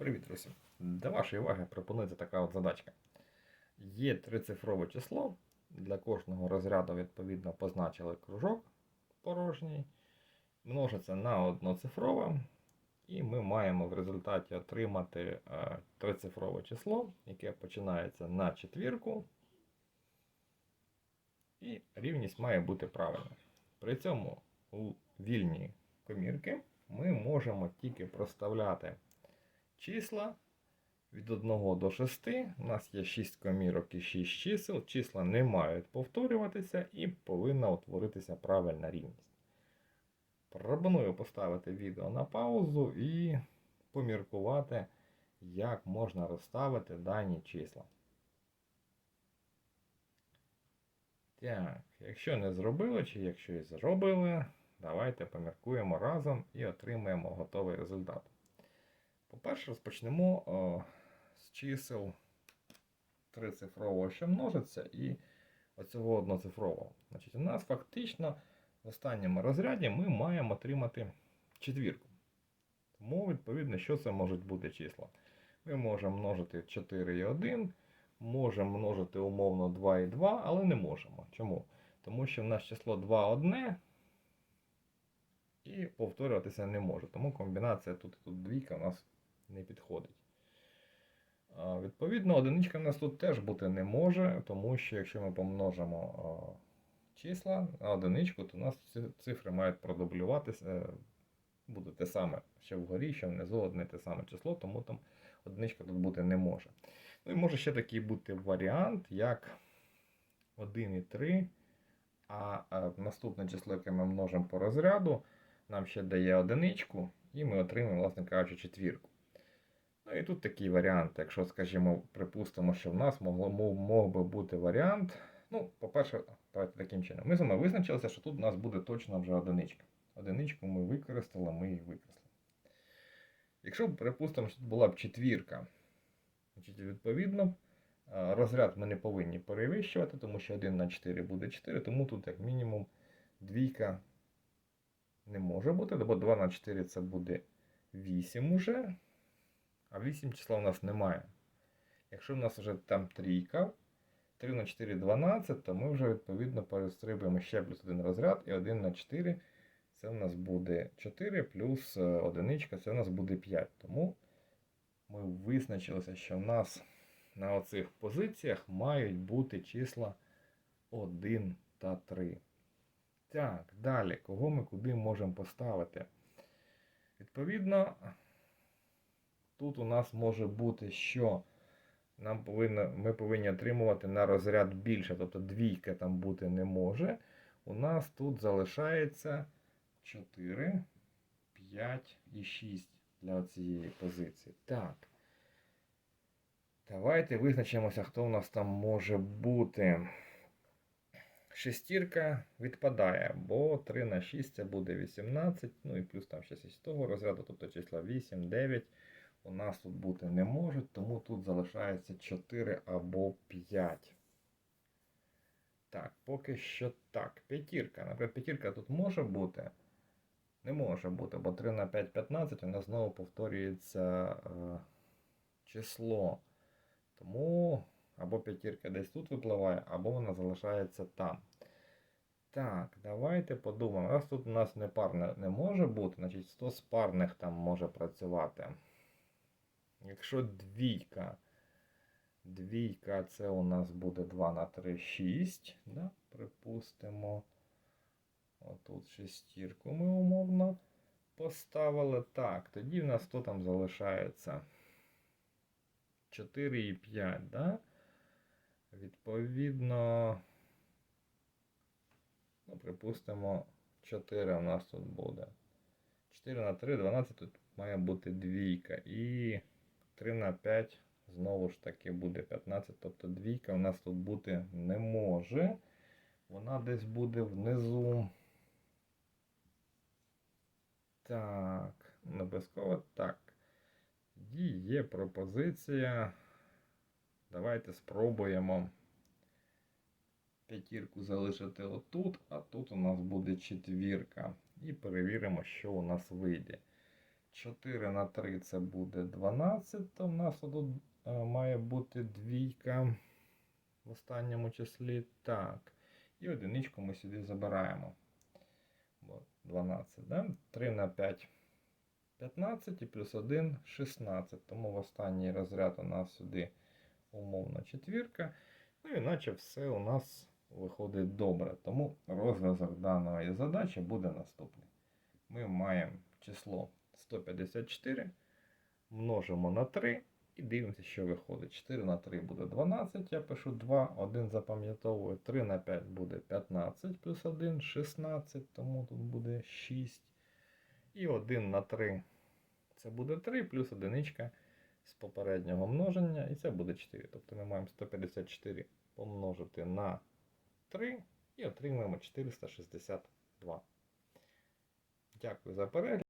Привіт, друзі! До вашої уваги пропонується така от задачка. Є трицифрове число. Для кожного розряду, відповідно, позначили кружок порожній, множиться на одноцифрове, і ми маємо в результаті отримати е, трицифрове число, яке починається на четвірку, і рівність має бути правильна. При цьому у вільні комірки ми можемо тільки проставляти числа від 1 до 6. У нас є 6 комірок і 6 чисел. Числа не мають повторюватися і повинна утворитися правильна рівність. Пропоную поставити відео на паузу і поміркувати, як можна розставити дані числа. Так, якщо не зробили, чи якщо і зробили, давайте поміркуємо разом і отримаємо готовий результат. По-перше, розпочнемо о, з чисел трицифрового, що множиться, і оцього одноцифрового. Значить, у нас фактично в останньому розряді ми маємо отримати четвірку. Тому, відповідно, що це можуть бути числа? Ми можемо множити 4 і 1, можемо множити умовно 2 і 2, але не можемо. Чому? Тому що в нас число 2 одне і повторюватися не може. Тому комбінація тут і тут двійка у нас не підходить. Відповідно, одиничка в нас тут теж бути не може, тому що якщо ми помножимо числа на одиничку, то у нас цифри мають продублюватися. е, Буде те саме, що вгорі, що внизу одне те саме число, тому там одиничка тут бути не може. Ну і може ще такий бути варіант, як 1 і 3, а, а наступне число, яке ми множимо по розряду, нам ще дає одиничку, і ми отримаємо, власне кажучи, четвірку. Ну і тут такий варіант, якщо, скажімо, припустимо, що в нас могло, мог би бути варіант. Ну, по-перше, давайте таким чином. Ми з вами визначилися, що тут у нас буде точно вже одиничка. Одиничку ми використали, ми її викреслили. Якщо, припустимо, що тут була б четвірка, значить, відповідно, розряд ми не повинні перевищувати, тому що 1 на 4 буде 4, тому тут, як мінімум, двійка не може бути, бо 2 на 4 це буде 8 уже, а 8 числа у нас немає. Якщо в нас вже там трійка, 3 на 4 12, то ми вже відповідно перестрибуємо ще плюс один розряд, і 1 на 4 це у нас буде 4 плюс е, одиничка, це у нас буде 5. Тому ми визначилися, що в нас на оцих позиціях мають бути числа 1 та 3. Так, далі, кого ми куди можемо поставити? Відповідно, тут у нас може бути, що нам повинно, ми повинні отримувати на розряд більше, тобто двійка там бути не може. У нас тут залишається 4, 5 і 6 для цієї позиції. Так. Давайте визначимося, хто у нас там може бути. Шестірка відпадає, бо 3 на 6 це буде 18, ну і плюс там ще з того розряду, тобто числа 8, 9 у нас тут бути не можуть, тому тут залишається 4 або 5. Так, поки що так. П'ятірка. Наприклад, п'ятірка тут може бути. Не може бути, бо 3 на 5 15 у нас знову повторюється е, число. Тому або п'ятірка десь тут випливає, або вона залишається там. Так, давайте подумаємо. Раз тут у нас не парне не може бути, значить 100 з парних там може працювати. Якщо двійка, двійка це у нас буде 2 на 3, 6. Да? Припустимо. Отут шестірку ми умовно поставили. Так, тоді в нас хто там залишається? 4 і 5, да? Відповідно, ну, припустимо, 4 у нас тут буде. 4 на 3, 12 тут має бути двійка. І 3 на 5 знову ж таки буде 15. Тобто двійка у нас тут бути не може. Вона десь буде внизу. Так, не обов'язково так. Тоді є пропозиція. Давайте спробуємо п'ятірку залишити отут, а тут у нас буде четвірка. І перевіримо, що у нас вийде. 4 на 3 це буде 12. То в нас тут е, має бути двійка в останньому числі. Так. І одиничку ми сюди забираємо. Бо 12, да? 3 на 5 15 і плюс 1 16. Тому в останній розряд у нас сюди умовна четвірка. Ну і наче все у нас виходить добре. Тому розв'язок даної задачі буде наступний. Ми маємо число 154, множимо на 3 і дивимося, що виходить. 4 на 3 буде 12, я пишу 2, 1 запам'ятовую, 3 на 5 буде 15 плюс 1 16, тому тут буде 6. І 1 на 3 це буде 3 плюс одиничка з попереднього множення, і це буде 4. Тобто ми маємо 154 помножити на 3 і отримуємо 462. Дякую за перегляд.